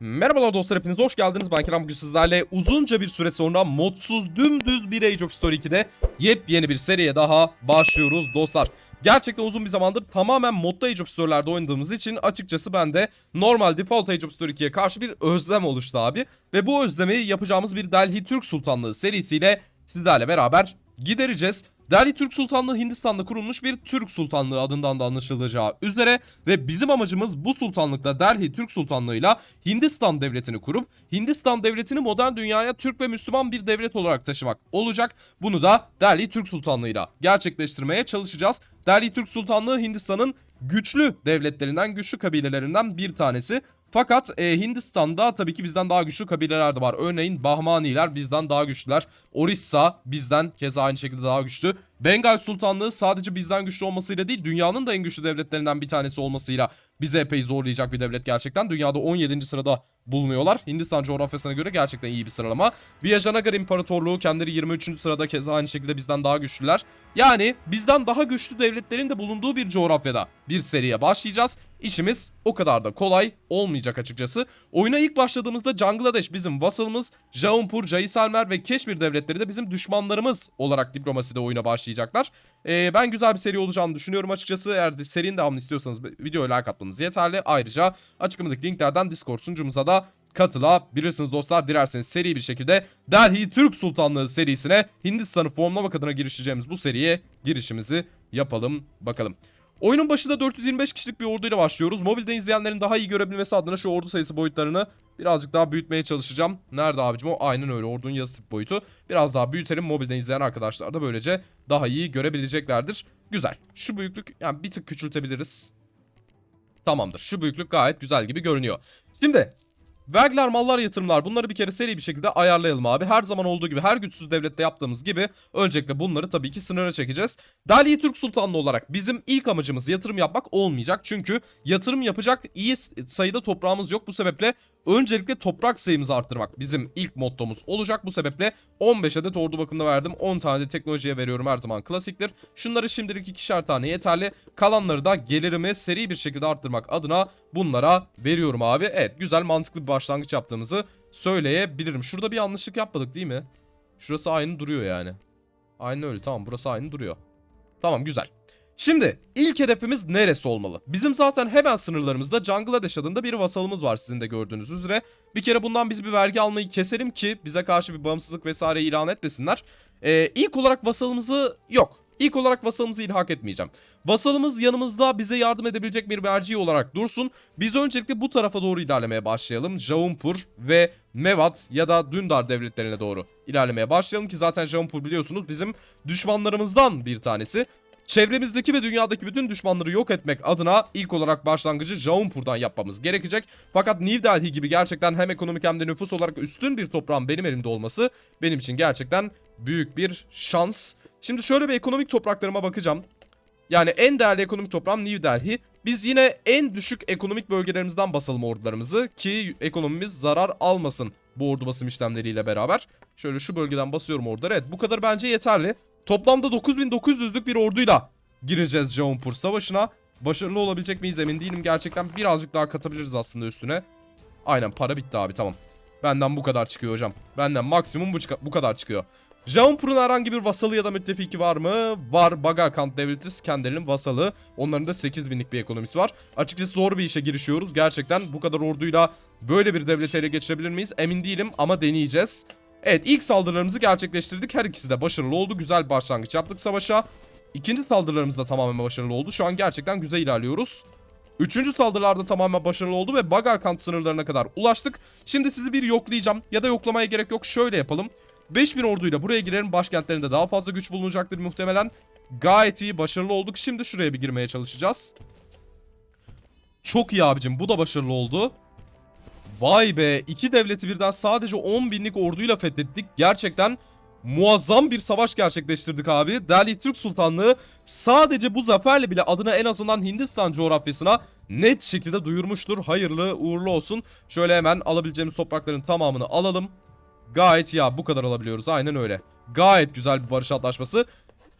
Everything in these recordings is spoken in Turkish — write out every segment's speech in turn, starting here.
Merhabalar dostlar hepiniz hoş geldiniz. Ben Kerem bugün sizlerle uzunca bir süre sonra modsuz dümdüz bir Age of Story 2'de yepyeni bir seriye daha başlıyoruz dostlar. Gerçekten uzun bir zamandır tamamen modda Age of Story'lerde oynadığımız için açıkçası ben de normal default Age of Story 2'ye karşı bir özlem oluştu abi. Ve bu özlemi yapacağımız bir Delhi Türk Sultanlığı serisiyle sizlerle beraber gidereceğiz. Delhi Türk Sultanlığı Hindistan'da kurulmuş bir Türk Sultanlığı adından da anlaşılacağı üzere ve bizim amacımız bu sultanlıkta Delhi Türk Sultanlığı'yla Hindistan devletini kurup Hindistan devletini modern dünyaya Türk ve Müslüman bir devlet olarak taşımak olacak. Bunu da Delhi Türk Sultanlığı'yla gerçekleştirmeye çalışacağız. Delhi Türk Sultanlığı Hindistan'ın güçlü devletlerinden, güçlü kabilelerinden bir tanesi. Fakat e, Hindistan'da tabii ki bizden daha güçlü kabileler de var. Örneğin Bahmaniler bizden daha güçlüler. Orissa bizden keza aynı şekilde daha güçlü. Bengal Sultanlığı sadece bizden güçlü olmasıyla değil dünyanın da en güçlü devletlerinden bir tanesi olmasıyla bizi epey zorlayacak bir devlet gerçekten. Dünyada 17. sırada bulunuyorlar. Hindistan coğrafyasına göre gerçekten iyi bir sıralama. Vijayanagar İmparatorluğu kendileri 23. sırada keza aynı şekilde bizden daha güçlüler. Yani bizden daha güçlü devletlerin de bulunduğu bir coğrafyada bir seriye başlayacağız. İşimiz o kadar da kolay olmayacak açıkçası. Oyuna ilk başladığımızda Bangladeş bizim vasalımız, Jaunpur, Jaisalmer ve Keşmir devletleri de bizim düşmanlarımız olarak diplomaside oyuna başlayacaklar. Ee, ben güzel bir seri olacağını düşünüyorum açıkçası. Eğer serinin devamını istiyorsanız videoya like atmanız yeterli. Ayrıca açıklamadaki linklerden Discord sunucumuza da katılabilirsiniz dostlar. Dilerseniz seri bir şekilde Delhi Türk Sultanlığı serisine Hindistan'ı formlamak adına girişeceğimiz bu seriye girişimizi yapalım bakalım. Oyunun başında 425 kişilik bir orduyla başlıyoruz. Mobilde izleyenlerin daha iyi görebilmesi adına şu ordu sayısı boyutlarını birazcık daha büyütmeye çalışacağım. Nerede abicim o? Aynen öyle ordunun yazı tip boyutu. Biraz daha büyütelim mobilden izleyen arkadaşlar da böylece daha iyi görebileceklerdir. Güzel. Şu büyüklük yani bir tık küçültebiliriz. Tamamdır. Şu büyüklük gayet güzel gibi görünüyor. Şimdi Vergiler, mallar, yatırımlar bunları bir kere seri bir şekilde ayarlayalım abi. Her zaman olduğu gibi her güçsüz devlette yaptığımız gibi öncelikle bunları tabii ki sınıra çekeceğiz. Delhi Türk Sultanlığı olarak bizim ilk amacımız yatırım yapmak olmayacak. Çünkü yatırım yapacak iyi sayıda toprağımız yok. Bu sebeple öncelikle toprak sayımızı arttırmak bizim ilk mottomuz olacak. Bu sebeple 15 adet ordu bakımında verdim. 10 tane de teknolojiye veriyorum her zaman klasiktir. Şunları şimdilik ikişer tane yeterli. Kalanları da gelirimi seri bir şekilde arttırmak adına bunlara veriyorum abi. Evet güzel mantıklı bir başlangıç yaptığımızı söyleyebilirim. Şurada bir yanlışlık yapmadık değil mi? Şurası aynı duruyor yani. Aynı öyle tamam burası aynı duruyor. Tamam güzel. Şimdi ilk hedefimiz neresi olmalı? Bizim zaten hemen sınırlarımızda Bangladeş adında bir vasalımız var sizin de gördüğünüz üzere. Bir kere bundan biz bir vergi almayı keselim ki bize karşı bir bağımsızlık vesaire ilan etmesinler. Ee, ilk olarak vasalımızı yok. İlk olarak vasalımızı ilhak etmeyeceğim. Vasalımız yanımızda bize yardım edebilecek bir merci olarak dursun. Biz öncelikle bu tarafa doğru ilerlemeye başlayalım. Jaunpur ve Mevat ya da Dündar devletlerine doğru ilerlemeye başlayalım ki zaten Jaunpur biliyorsunuz bizim düşmanlarımızdan bir tanesi. Çevremizdeki ve dünyadaki bütün düşmanları yok etmek adına ilk olarak başlangıcı Jaunpur'dan yapmamız gerekecek. Fakat New Delhi gibi gerçekten hem ekonomik hem de nüfus olarak üstün bir toprağın benim elimde olması benim için gerçekten büyük bir şans. Şimdi şöyle bir ekonomik topraklarıma bakacağım. Yani en değerli ekonomik toprağım New Delhi. Biz yine en düşük ekonomik bölgelerimizden basalım ordularımızı ki ekonomimiz zarar almasın bu ordu basım işlemleriyle beraber. Şöyle şu bölgeden basıyorum orduları. Evet bu kadar bence yeterli. Toplamda 9900'lük bir orduyla gireceğiz Jaunpur Savaşı'na. Başarılı olabilecek miyiz emin değilim. Gerçekten birazcık daha katabiliriz aslında üstüne. Aynen para bitti abi tamam. Benden bu kadar çıkıyor hocam. Benden maksimum bu, bu kadar çıkıyor. Jaunpur'un herhangi bir vasalı ya da müttefiki var mı? Var. Bagarkant devleti Skender'in vasalı. Onların da 8000'lik bir ekonomisi var. Açıkçası zor bir işe girişiyoruz. Gerçekten bu kadar orduyla böyle bir devleti ele geçirebilir miyiz? Emin değilim ama deneyeceğiz. Evet ilk saldırılarımızı gerçekleştirdik. Her ikisi de başarılı oldu. Güzel bir başlangıç yaptık savaşa. İkinci saldırılarımız da tamamen başarılı oldu. Şu an gerçekten güzel ilerliyoruz. Üçüncü saldırılarda tamamen başarılı oldu ve Bagarkant sınırlarına kadar ulaştık. Şimdi sizi bir yoklayacağım ya da yoklamaya gerek yok. Şöyle yapalım. 5000 orduyla buraya girerim. Başkentlerinde daha fazla güç bulunacaktır muhtemelen. Gayet iyi başarılı olduk. Şimdi şuraya bir girmeye çalışacağız. Çok iyi abicim bu da başarılı oldu. Vay be iki devleti birden sadece 10 binlik orduyla fethettik. Gerçekten muazzam bir savaş gerçekleştirdik abi. Delhi Türk Sultanlığı sadece bu zaferle bile adına en azından Hindistan coğrafyasına net şekilde duyurmuştur. Hayırlı uğurlu olsun. Şöyle hemen alabileceğimiz toprakların tamamını alalım. Gayet ya bu kadar alabiliyoruz aynen öyle. Gayet güzel bir barış antlaşması.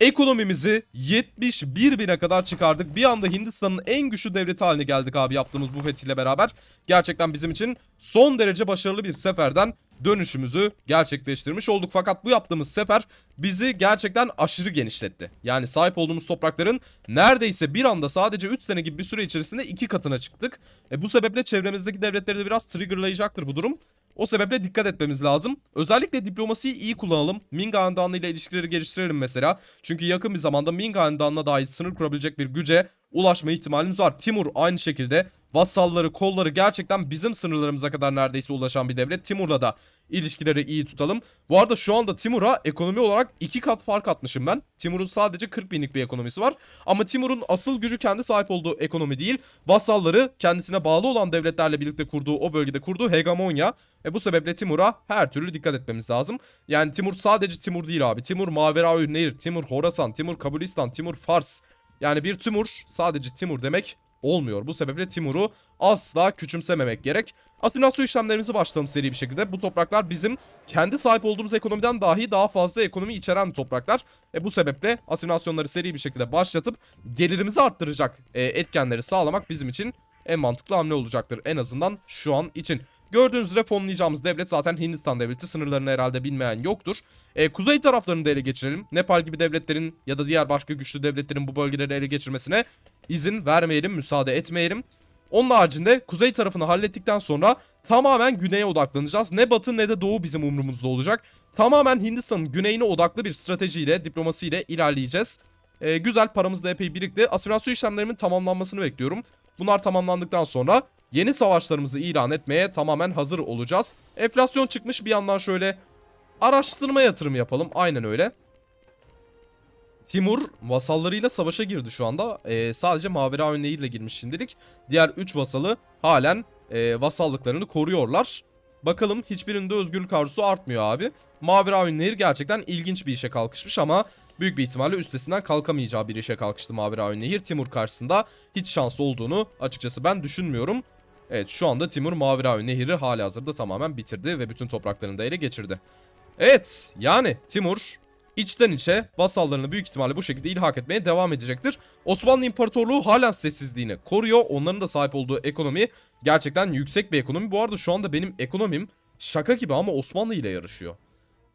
Ekonomimizi 71 bine kadar çıkardık. Bir anda Hindistan'ın en güçlü devleti haline geldik abi yaptığımız bu fethiyle beraber. Gerçekten bizim için son derece başarılı bir seferden dönüşümüzü gerçekleştirmiş olduk. Fakat bu yaptığımız sefer bizi gerçekten aşırı genişletti. Yani sahip olduğumuz toprakların neredeyse bir anda sadece 3 sene gibi bir süre içerisinde iki katına çıktık. E bu sebeple çevremizdeki devletleri de biraz triggerlayacaktır bu durum. O sebeple dikkat etmemiz lazım. Özellikle diplomasiyi iyi kullanalım. Ming Hanedanı ile ilişkileri geliştirelim mesela. Çünkü yakın bir zamanda Ming Hanedanı'na dair sınır kurabilecek bir güce ulaşma ihtimalimiz var. Timur aynı şekilde vassalları, kolları gerçekten bizim sınırlarımıza kadar neredeyse ulaşan bir devlet. Timur'la da ilişkileri iyi tutalım. Bu arada şu anda Timur'a ekonomi olarak iki kat fark atmışım ben. Timur'un sadece 40 binlik bir ekonomisi var. Ama Timur'un asıl gücü kendi sahip olduğu ekonomi değil. Vassalları kendisine bağlı olan devletlerle birlikte kurduğu o bölgede kurduğu hegemonya. E bu sebeple Timur'a her türlü dikkat etmemiz lazım. Yani Timur sadece Timur değil abi. Timur Maveraü Nehir, Timur Horasan, Timur Kabulistan, Timur Fars. Yani bir Timur sadece Timur demek olmuyor. Bu sebeple Timur'u asla küçümsememek gerek. Asimilasyon işlemlerimizi başlayalım seri bir şekilde. Bu topraklar bizim kendi sahip olduğumuz ekonomiden dahi daha fazla ekonomi içeren topraklar. E bu sebeple asimilasyonları seri bir şekilde başlatıp gelirimizi arttıracak e, etkenleri sağlamak bizim için en mantıklı hamle olacaktır. En azından şu an için. Gördüğünüz üzere fonlayacağımız devlet zaten Hindistan devleti. Sınırlarını herhalde bilmeyen yoktur. E, kuzey taraflarını da ele geçirelim. Nepal gibi devletlerin ya da diğer başka güçlü devletlerin bu bölgeleri ele geçirmesine izin vermeyelim, müsaade etmeyelim. Onun haricinde kuzey tarafını hallettikten sonra tamamen güneye odaklanacağız. Ne batı ne de doğu bizim umrumuzda olacak. Tamamen Hindistan'ın güneyine odaklı bir stratejiyle, diplomasiyle ilerleyeceğiz. E, güzel paramız da epey birikti. Asimilasyon işlemlerimin tamamlanmasını bekliyorum. Bunlar tamamlandıktan sonra yeni savaşlarımızı ilan etmeye tamamen hazır olacağız. Enflasyon çıkmış bir yandan şöyle araştırma yatırım yapalım. Aynen öyle. Timur vasallarıyla savaşa girdi şu anda. Ee, sadece Maveraün Nehir ile girmiş şimdilik. Diğer 3 vasalı halen e, vasallıklarını koruyorlar. Bakalım hiçbirinde özgürlük arzusu artmıyor abi. Maveraün Nehir gerçekten ilginç bir işe kalkışmış ama büyük bir ihtimalle üstesinden kalkamayacağı bir işe kalkıştı Maveraün Nehir. Timur karşısında hiç şans olduğunu açıkçası ben düşünmüyorum. Evet şu anda Timur Maveraün Nehir'i hali hazırda tamamen bitirdi ve bütün topraklarını da ele geçirdi. Evet yani Timur içten içe vasallarını büyük ihtimalle bu şekilde ilhak etmeye devam edecektir. Osmanlı İmparatorluğu halen sessizliğini koruyor. Onların da sahip olduğu ekonomi gerçekten yüksek bir ekonomi. Bu arada şu anda benim ekonomim şaka gibi ama Osmanlı ile yarışıyor.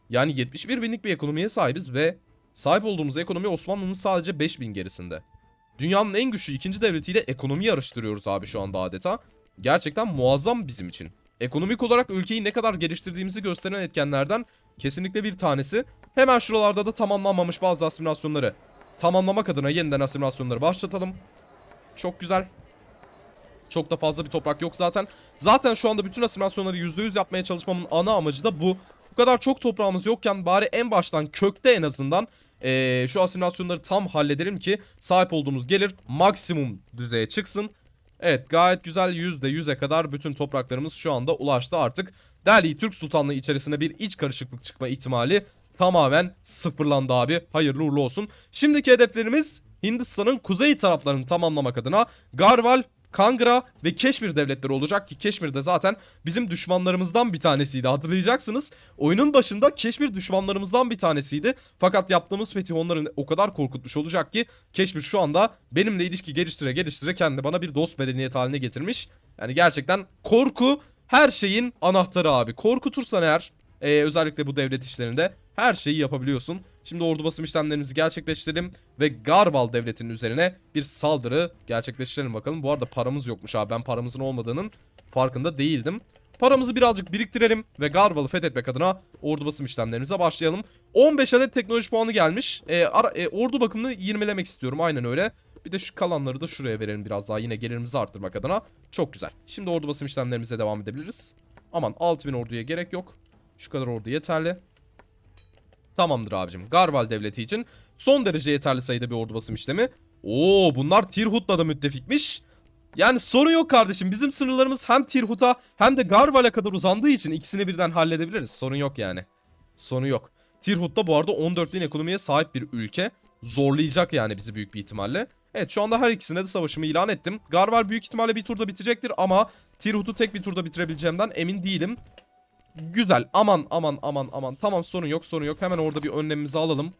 Yani 71 binlik bir ekonomiye sahibiz ve sahip olduğumuz ekonomi Osmanlı'nın sadece 5000 gerisinde. Dünyanın en güçlü ikinci devletiyle ekonomi yarıştırıyoruz abi şu anda adeta. Gerçekten muazzam bizim için. Ekonomik olarak ülkeyi ne kadar geliştirdiğimizi gösteren etkenlerden kesinlikle bir tanesi. Hemen şuralarda da tamamlanmamış bazı asimilasyonları tamamlamak adına yeniden asimilasyonları başlatalım. Çok güzel. Çok da fazla bir toprak yok zaten. Zaten şu anda bütün asimilasyonları %100 yapmaya çalışmamın ana amacı da bu. Bu kadar çok toprağımız yokken bari en baştan kökte en azından ee, şu asimilasyonları tam halledelim ki sahip olduğumuz gelir maksimum düzeye çıksın. Evet gayet güzel %100'e kadar bütün topraklarımız şu anda ulaştı artık. Delhi Türk Sultanlığı içerisinde bir iç karışıklık çıkma ihtimali tamamen sıfırlandı abi. Hayırlı uğurlu olsun. Şimdiki hedeflerimiz Hindistan'ın kuzey taraflarını tamamlamak adına Garhwal, Kangra ve Keşmir devletleri olacak ki Keşmir de zaten bizim düşmanlarımızdan bir tanesiydi hatırlayacaksınız. Oyunun başında Keşmir düşmanlarımızdan bir tanesiydi. Fakat yaptığımız fetih onların o kadar korkutmuş olacak ki Keşmir şu anda benimle ilişki geliştire geliştire kendini bana bir dost medeniyet haline getirmiş. Yani gerçekten korku her şeyin anahtarı abi. Korkutursan eğer e, özellikle bu devlet işlerinde her şeyi yapabiliyorsun. Şimdi ordu basım işlemlerimizi gerçekleştirelim ve Garval devletinin üzerine bir saldırı gerçekleştirelim bakalım. Bu arada paramız yokmuş abi ben paramızın olmadığının farkında değildim. Paramızı birazcık biriktirelim ve Garval'ı fethetmek adına ordu basım işlemlerimize başlayalım. 15 adet teknoloji puanı gelmiş. E, ara, e, ordu bakımını 20'lemek istiyorum aynen öyle. Bir de şu kalanları da şuraya verelim biraz daha yine gelirimizi arttırmak adına. Çok güzel. Şimdi ordu basım işlemlerimize devam edebiliriz. Aman 6000 orduya gerek yok. Şu kadar ordu yeterli. Tamamdır abicim. Garval devleti için son derece yeterli sayıda bir ordu basım işlemi. Oo bunlar Tirhut'la da müttefikmiş. Yani sorun yok kardeşim. Bizim sınırlarımız hem Tirhut'a hem de Garval'a kadar uzandığı için ikisini birden halledebiliriz. Sorun yok yani. Sorun yok. Tirhut da bu arada 14 bin ekonomiye sahip bir ülke. Zorlayacak yani bizi büyük bir ihtimalle. Evet şu anda her ikisine de savaşımı ilan ettim. Garval büyük ihtimalle bir turda bitecektir ama Tirhut'u tek bir turda bitirebileceğimden emin değilim. Güzel. Aman aman aman aman. Tamam sorun yok sorun yok. Hemen orada bir önlemimizi alalım.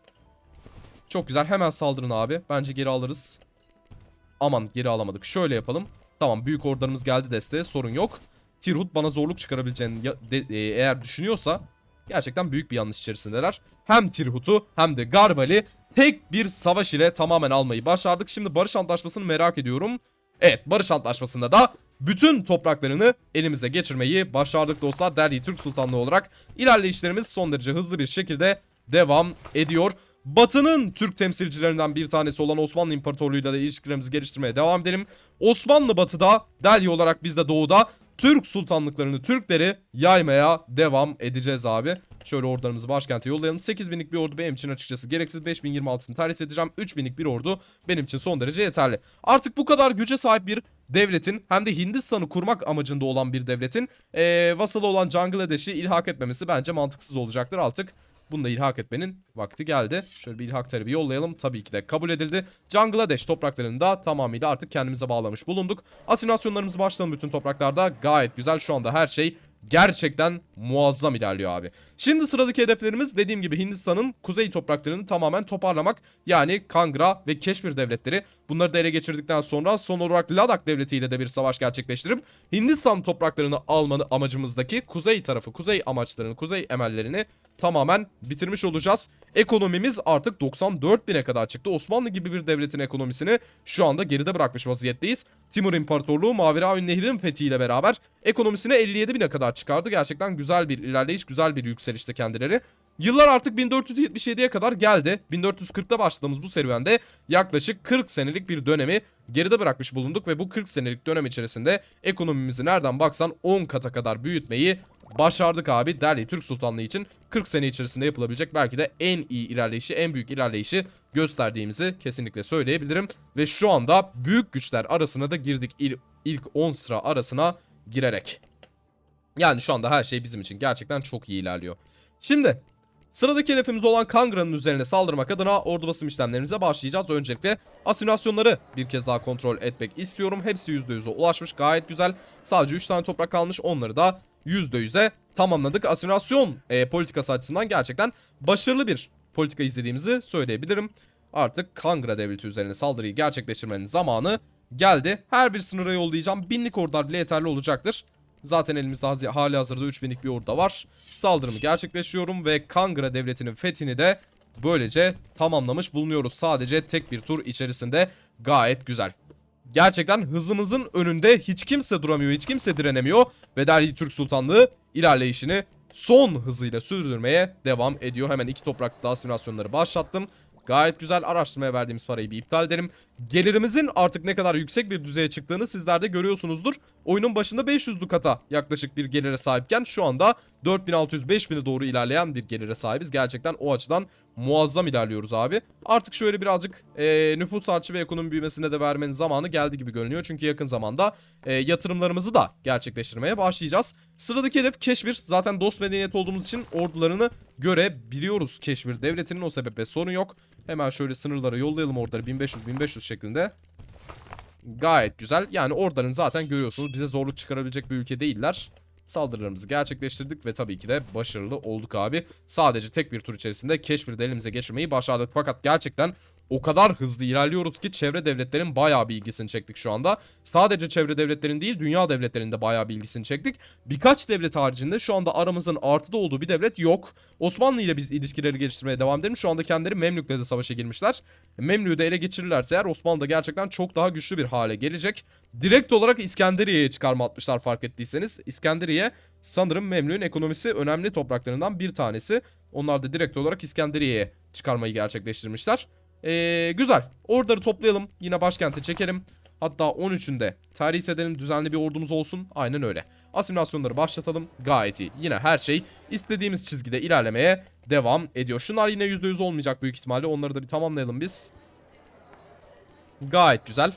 Çok güzel hemen saldırın abi. Bence geri alırız. Aman geri alamadık. Şöyle yapalım. Tamam büyük ordularımız geldi desteğe sorun yok. Tirhut bana zorluk çıkarabileceğini e, eğer düşünüyorsa gerçekten büyük bir yanlış içerisindeler. Hem Tirhut'u hem de Garbal'i tek bir savaş ile tamamen almayı başardık. Şimdi barış antlaşmasını merak ediyorum. Evet barış antlaşmasında da bütün topraklarını elimize geçirmeyi başardık dostlar. Delhi Türk Sultanlığı olarak ilerleyişlerimiz son derece hızlı bir şekilde devam ediyor. Batı'nın Türk temsilcilerinden bir tanesi olan Osmanlı İmparatorluğu'yla da ilişkilerimizi geliştirmeye devam edelim. Osmanlı Batı'da, Delhi olarak biz de Doğu'da Türk sultanlıklarını, Türkleri yaymaya devam edeceğiz abi. Şöyle ordularımızı başkente yollayalım. 8000'lik bir ordu benim için açıkçası gereksiz. 5026'sını terhis edeceğim. 3000'lik bir ordu benim için son derece yeterli. Artık bu kadar güce sahip bir devletin hem de Hindistan'ı kurmak amacında olan bir devletin eee vasalı olan Bangladeş'i ilhak etmemesi bence mantıksız olacaktır artık. Bunu da ilhak etmenin vakti geldi. Şöyle bir ilhak talebi yollayalım. Tabii ki de kabul edildi. Bangladeş topraklarını da tamamıyla artık kendimize bağlamış bulunduk. Asimilasyonlarımızı başlayalım bütün topraklarda. Gayet güzel şu anda her şey gerçekten muazzam ilerliyor abi. Şimdi sıradaki hedeflerimiz dediğim gibi Hindistan'ın kuzey topraklarını tamamen toparlamak. Yani Kangra ve Keşmir devletleri. Bunları da ele geçirdikten sonra son olarak Ladakh devletiyle de bir savaş gerçekleştirip Hindistan topraklarını almanı amacımızdaki kuzey tarafı, kuzey amaçlarını, kuzey emellerini tamamen bitirmiş olacağız. Ekonomimiz artık 94 bine kadar çıktı. Osmanlı gibi bir devletin ekonomisini şu anda geride bırakmış vaziyetteyiz. Timur İmparatorluğu Maveraun Nehri'nin fethiyle beraber ekonomisini 57 bine kadar çıkardı. Gerçekten güzel bir ilerleyiş, güzel bir yükselişte kendileri. Yıllar artık 1477'ye kadar geldi. 1440'ta başladığımız bu serüvende yaklaşık 40 senelik bir dönemi geride bırakmış bulunduk ve bu 40 senelik dönem içerisinde ekonomimizi nereden baksan 10 kata kadar büyütmeyi başardık abi. Delhi Türk Sultanlığı için 40 sene içerisinde yapılabilecek belki de en iyi ilerleyişi, en büyük ilerleyişi gösterdiğimizi kesinlikle söyleyebilirim. Ve şu anda büyük güçler arasına da girdik il, ilk 10 sıra arasına girerek. Yani şu anda her şey bizim için gerçekten çok iyi ilerliyor. Şimdi Sıradaki hedefimiz olan Kangra'nın üzerine saldırmak adına ordu basım işlemlerimize başlayacağız. Öncelikle asimilasyonları bir kez daha kontrol etmek istiyorum. Hepsi %100'e ulaşmış gayet güzel. Sadece 3 tane toprak kalmış onları da %100'e tamamladık. Asimilasyon e, politikası açısından gerçekten başarılı bir politika izlediğimizi söyleyebilirim. Artık Kangra devleti üzerine saldırıyı gerçekleştirmenin zamanı geldi. Her bir sınıra yollayacağım. Binlik ordular bile yeterli olacaktır. Zaten elimizde hazi- hali hazırda 3000'lik bir ordu var. Saldırımı gerçekleştiriyorum ve Kangra devletinin fethini de böylece tamamlamış bulunuyoruz. Sadece tek bir tur içerisinde gayet güzel. Gerçekten hızımızın önünde hiç kimse duramıyor, hiç kimse direnemiyor. Ve Delhi Türk Sultanlığı ilerleyişini son hızıyla sürdürmeye devam ediyor. Hemen iki toprakta asimilasyonları başlattım. Gayet güzel araştırmaya verdiğimiz parayı bir iptal ederim. Gelirimizin artık ne kadar yüksek bir düzeye çıktığını sizler de görüyorsunuzdur. Oyunun başında 500 dukata yaklaşık bir gelire sahipken şu anda 4600-5000'e doğru ilerleyen bir gelire sahibiz. Gerçekten o açıdan muazzam ilerliyoruz abi. Artık şöyle birazcık e, nüfus artışı ve ekonomi büyümesine de vermenin zamanı geldi gibi görünüyor. Çünkü yakın zamanda e, yatırımlarımızı da gerçekleştirmeye başlayacağız. Sıradaki hedef Keşmir. Zaten dost medeniyet olduğumuz için ordularını görebiliyoruz Keşmir devletinin o sebeple sorun yok. Hemen şöyle sınırlara yollayalım orduları 1500-1500 şeklinde. Gayet güzel. Yani oradan zaten görüyorsunuz bize zorluk çıkarabilecek bir ülke değiller. Saldırılarımızı gerçekleştirdik ve tabii ki de başarılı olduk abi. Sadece tek bir tur içerisinde Keşmir'i de elimize geçirmeyi başardık. Fakat gerçekten o kadar hızlı ilerliyoruz ki çevre devletlerin bayağı bir ilgisini çektik şu anda. Sadece çevre devletlerin değil dünya devletlerinin de bayağı bir ilgisini çektik. Birkaç devlet haricinde şu anda aramızın artıda olduğu bir devlet yok. Osmanlı ile biz ilişkileri geliştirmeye devam edelim. Şu anda kendileri Memlük'le de savaşa girmişler. Memlük'ü de ele geçirirlerse eğer Osmanlı da gerçekten çok daha güçlü bir hale gelecek. Direkt olarak İskenderiye'ye çıkarma atmışlar fark ettiyseniz. İskenderiye sanırım Memlük'ün ekonomisi önemli topraklarından bir tanesi. Onlar da direkt olarak İskenderiye'ye çıkarmayı gerçekleştirmişler. Ee, güzel. Orduları toplayalım. Yine başkente çekelim. Hatta 13'ünde terhis edelim. Düzenli bir ordumuz olsun. Aynen öyle. Asimilasyonları başlatalım. Gayet iyi. Yine her şey istediğimiz çizgide ilerlemeye devam ediyor. Şunlar yine %100 olmayacak büyük ihtimalle. Onları da bir tamamlayalım biz. Gayet güzel.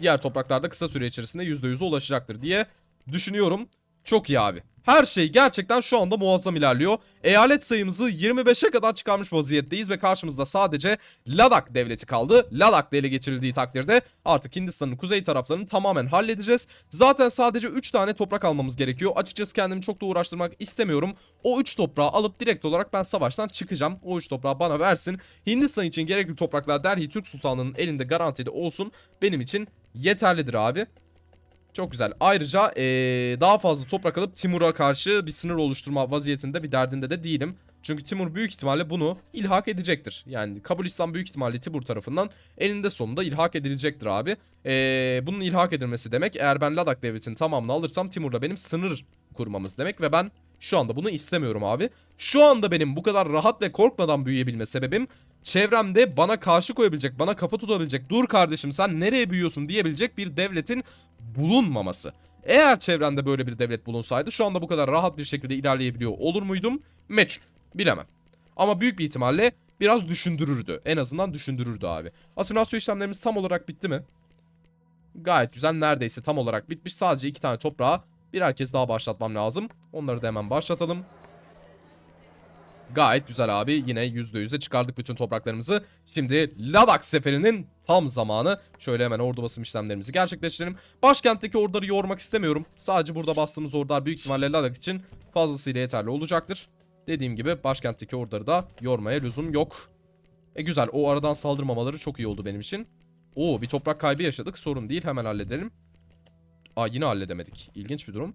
Diğer topraklarda kısa süre içerisinde %100'e ulaşacaktır diye düşünüyorum. Çok iyi abi. Her şey gerçekten şu anda muazzam ilerliyor. Eyalet sayımızı 25'e kadar çıkarmış vaziyetteyiz ve karşımızda sadece Ladakh devleti kaldı. Ladakh ele geçirildiği takdirde artık Hindistan'ın kuzey taraflarını tamamen halledeceğiz. Zaten sadece 3 tane toprak almamız gerekiyor. Açıkçası kendimi çok da uğraştırmak istemiyorum. O 3 toprağı alıp direkt olarak ben savaştan çıkacağım. O 3 toprağı bana versin. Hindistan için gerekli topraklar derhi Türk Sultanı'nın elinde garantili olsun. Benim için yeterlidir abi. Çok güzel. Ayrıca eee, daha fazla toprak alıp Timur'a karşı bir sınır oluşturma vaziyetinde bir derdinde de değilim. Çünkü Timur büyük ihtimalle bunu ilhak edecektir. Yani Kabulistan büyük ihtimalle Timur tarafından eninde sonunda ilhak edilecektir abi. Eee, bunun ilhak edilmesi demek eğer ben Ladakh devletinin tamamını alırsam Timur'la benim sınır kurmamız demek ve ben şu anda bunu istemiyorum abi. Şu anda benim bu kadar rahat ve korkmadan büyüyebilme sebebim çevremde bana karşı koyabilecek, bana kafa tutabilecek, dur kardeşim sen nereye büyüyorsun diyebilecek bir devletin bulunmaması. Eğer çevrende böyle bir devlet bulunsaydı şu anda bu kadar rahat bir şekilde ilerleyebiliyor olur muydum? Meçhul. Bilemem. Ama büyük bir ihtimalle biraz düşündürürdü. En azından düşündürürdü abi. Asimilasyon işlemlerimiz tam olarak bitti mi? Gayet güzel. Neredeyse tam olarak bitmiş. Sadece iki tane toprağa birer kez daha başlatmam lazım. Onları da hemen başlatalım. Gayet güzel abi. Yine %100'e çıkardık bütün topraklarımızı. Şimdi Ladakh seferinin tam zamanı. Şöyle hemen ordu basım işlemlerimizi gerçekleştirelim. Başkentteki orduları yormak istemiyorum. Sadece burada bastığımız ordular büyük ihtimalle Ladakh için fazlasıyla yeterli olacaktır. Dediğim gibi başkentteki orduları da yormaya lüzum yok. E güzel o aradan saldırmamaları çok iyi oldu benim için. Oo bir toprak kaybı yaşadık sorun değil hemen halledelim. Aa yine halledemedik. İlginç bir durum.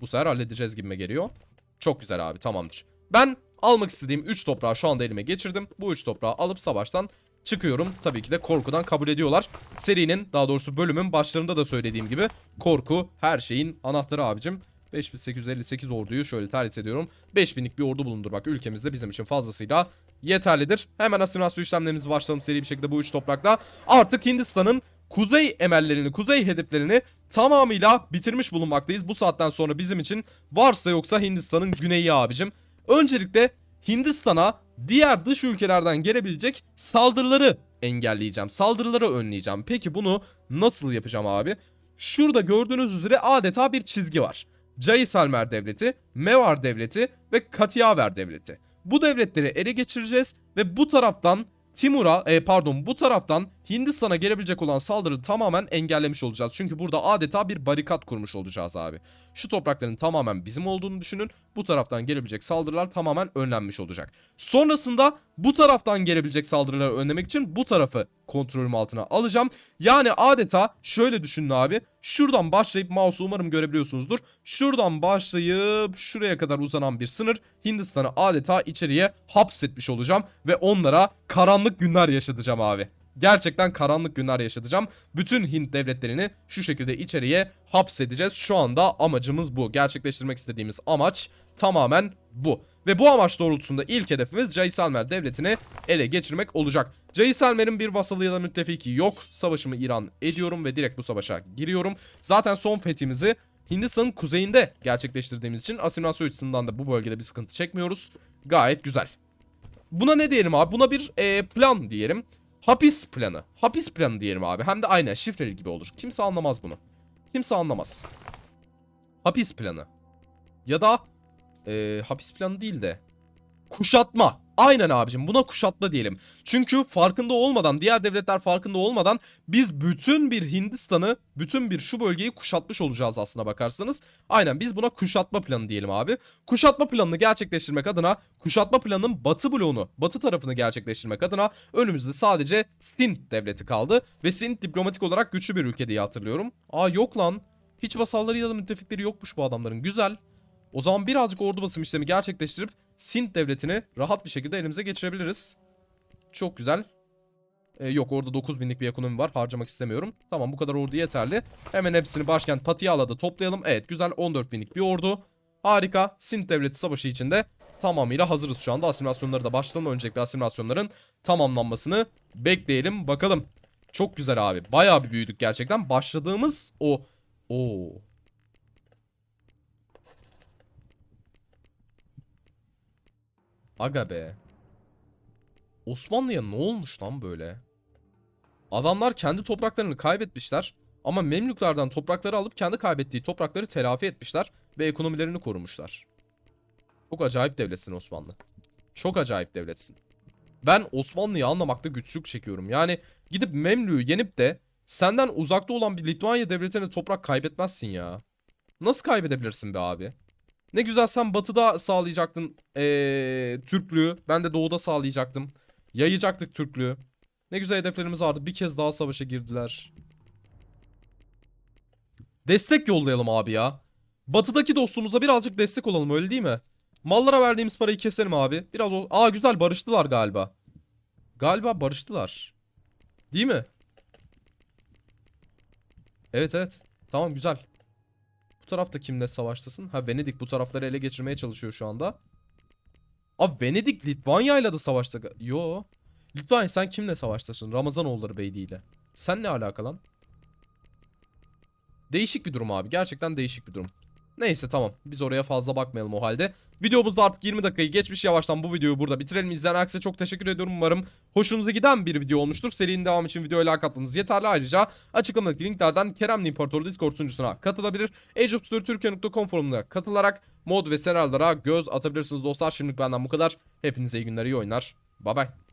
Bu sefer halledeceğiz gibime geliyor. Çok güzel abi tamamdır. Ben almak istediğim 3 toprağı şu anda elime geçirdim. Bu 3 toprağı alıp savaştan çıkıyorum. Tabii ki de korkudan kabul ediyorlar. Serinin daha doğrusu bölümün başlarında da söylediğim gibi korku her şeyin anahtarı abicim. 5858 orduyu şöyle terhis ediyorum. 5000'lik bir ordu bulundurmak ülkemizde bizim için fazlasıyla yeterlidir. Hemen asimilasyon işlemlerimizi başlayalım seri bir şekilde bu üç toprakta. Artık Hindistan'ın kuzey emellerini, kuzey hedeflerini tamamıyla bitirmiş bulunmaktayız. Bu saatten sonra bizim için varsa yoksa Hindistan'ın güneyi abicim. Öncelikle Hindistan'a diğer dış ülkelerden gelebilecek saldırıları engelleyeceğim. Saldırıları önleyeceğim. Peki bunu nasıl yapacağım abi? Şurada gördüğünüz üzere adeta bir çizgi var. Jaisalmer devleti, Mevar devleti ve Katiyaver devleti. Bu devletleri ele geçireceğiz ve bu taraftan Timur'a, e, pardon bu taraftan Hindistan'a gelebilecek olan saldırıyı tamamen engellemiş olacağız. Çünkü burada adeta bir barikat kurmuş olacağız abi. Şu toprakların tamamen bizim olduğunu düşünün. Bu taraftan gelebilecek saldırılar tamamen önlenmiş olacak. Sonrasında bu taraftan gelebilecek saldırıları önlemek için bu tarafı kontrolüm altına alacağım. Yani adeta şöyle düşünün abi. Şuradan başlayıp mouse'u umarım görebiliyorsunuzdur. Şuradan başlayıp şuraya kadar uzanan bir sınır Hindistan'ı adeta içeriye hapsetmiş olacağım. Ve onlara karanlık günler yaşatacağım abi. Gerçekten karanlık günler yaşatacağım. Bütün Hint devletlerini şu şekilde içeriye hapsedeceğiz. Şu anda amacımız bu. Gerçekleştirmek istediğimiz amaç tamamen bu. Ve bu amaç doğrultusunda ilk hedefimiz Jaisalmer devletini ele geçirmek olacak. Jaisalmer'in bir vasalı ya da müttefiki yok. Savaşımı İran ediyorum ve direkt bu savaşa giriyorum. Zaten son fethimizi Hindistan'ın kuzeyinde gerçekleştirdiğimiz için asimilasyon açısından da bu bölgede bir sıkıntı çekmiyoruz. Gayet güzel. Buna ne diyelim abi? Buna bir e, plan diyelim. Hapis planı. Hapis planı diyelim abi. Hem de aynen şifreli gibi olur. Kimse anlamaz bunu. Kimse anlamaz. Hapis planı. Ya da e, hapis planı değil de kuşatma. Aynen abicim buna kuşatma diyelim. Çünkü farkında olmadan diğer devletler farkında olmadan biz bütün bir Hindistan'ı bütün bir şu bölgeyi kuşatmış olacağız aslına bakarsanız. Aynen biz buna kuşatma planı diyelim abi. Kuşatma planını gerçekleştirmek adına kuşatma planının batı bloğunu batı tarafını gerçekleştirmek adına önümüzde sadece Sindh devleti kaldı. Ve Sindh diplomatik olarak güçlü bir ülke diye hatırlıyorum. Aa yok lan. Hiç vasalları ya da müttefikleri yokmuş bu adamların. Güzel. O zaman birazcık ordu basım işlemi gerçekleştirip Sint devletini rahat bir şekilde elimize geçirebiliriz. Çok güzel. Ee, yok orada 9000'lik bir ekonomi var. Harcamak istemiyorum. Tamam bu kadar ordu yeterli. Hemen hepsini başkent Patiala'da toplayalım. Evet güzel 14.000'lik bir ordu. Harika. Sint devleti savaşı içinde tamamıyla hazırız şu anda. Asimilasyonları da başlayalım. Öncelikle asimilasyonların tamamlanmasını bekleyelim. Bakalım. Çok güzel abi. Bayağı bir büyüdük gerçekten. Başladığımız o... Oo. Aga be. Osmanlı'ya ne olmuş lan böyle? Adamlar kendi topraklarını kaybetmişler ama Memlüklerden toprakları alıp kendi kaybettiği toprakları telafi etmişler. ve ekonomilerini korumuşlar. Çok acayip devletsin Osmanlı. Çok acayip devletsin. Ben Osmanlı'yı anlamakta güçlük çekiyorum. Yani gidip Memlük'ü yenip de senden uzakta olan bir Litvanya devletine toprak kaybetmezsin ya. Nasıl kaybedebilirsin be abi? Ne güzel sen batıda sağlayacaktın ee, Türklüğü. Ben de doğuda sağlayacaktım. Yayacaktık Türklüğü. Ne güzel hedeflerimiz vardı. Bir kez daha savaşa girdiler. Destek yollayalım abi ya. Batıdaki dostumuza birazcık destek olalım öyle değil mi? Mallara verdiğimiz parayı keselim abi. Biraz o... Aa güzel barıştılar galiba. Galiba barıştılar. Değil mi? Evet evet. Tamam güzel. Tarafta kimle savaştasın? Ha Venedik bu tarafları ele geçirmeye çalışıyor şu anda. Abi Venedik Litvanya ile de savaşta. Yo. Litvanya sen kimle savaştasın? Ramazanoğulları Beyliği ile. Sen ne alaka lan? Değişik bir durum abi. Gerçekten değişik bir durum. Neyse tamam. Biz oraya fazla bakmayalım o halde. Videomuzda artık 20 dakikayı geçmiş yavaştan bu videoyu burada bitirelim. İzleyen herkese çok teşekkür ediyorum. Umarım hoşunuza giden bir video olmuştur. Serinin devamı için videoya like atmanız yeterli. Ayrıca açıklamadaki linklerden Keremli İmparator Discord sunucusuna katılabilir. Age of Story Türkiye.com forumuna katılarak mod ve senaryolara göz atabilirsiniz dostlar. Şimdilik benden bu kadar. Hepinize iyi günler, iyi oyunlar. Bye bye.